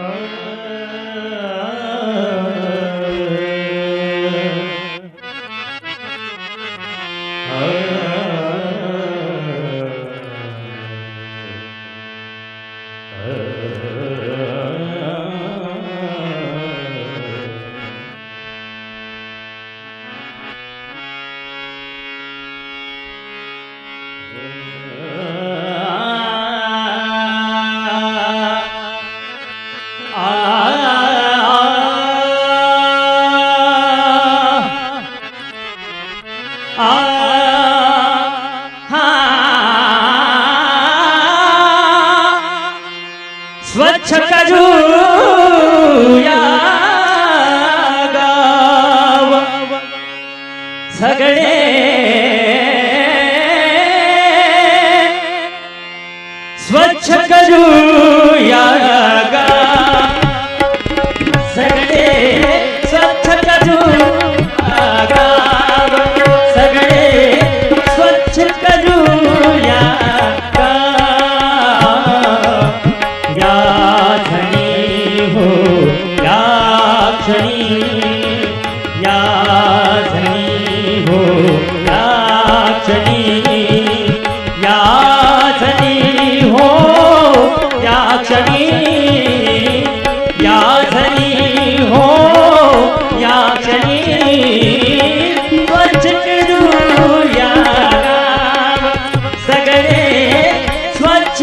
Oh. स्वच्छ का जो धनी हो या क्षणी या धनी हो या क्षणी स्वच्छ सगरे स्वच्छ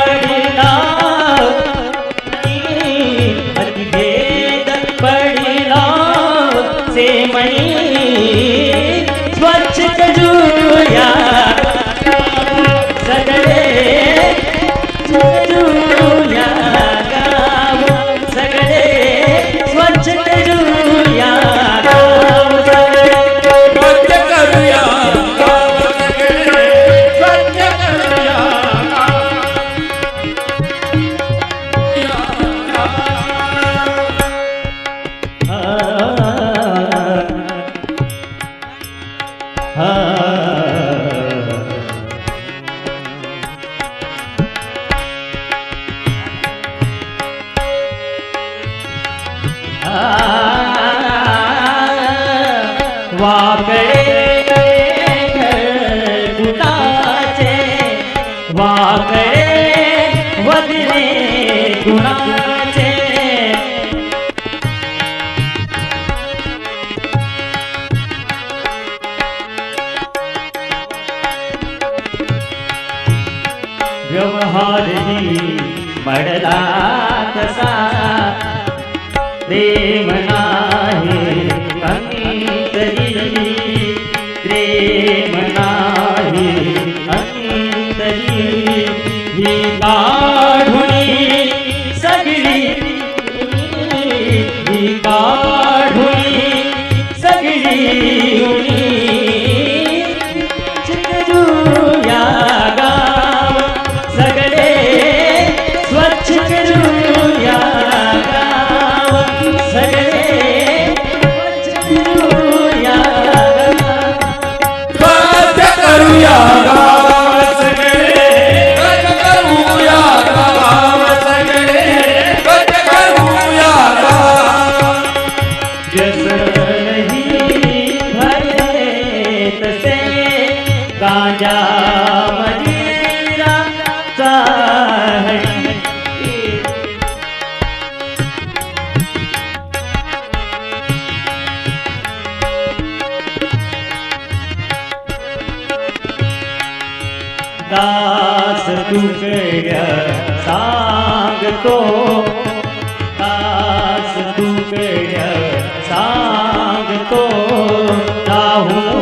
વાકડે ગુના છે. વાકડે વધરે ગુના છે. વ્યવહારની મળલા તસા પ્રેમના सगरी सगरी દાસ તૂટ્યા સાગ તો દાસ તૂટ્યા સાગ તો રાહુ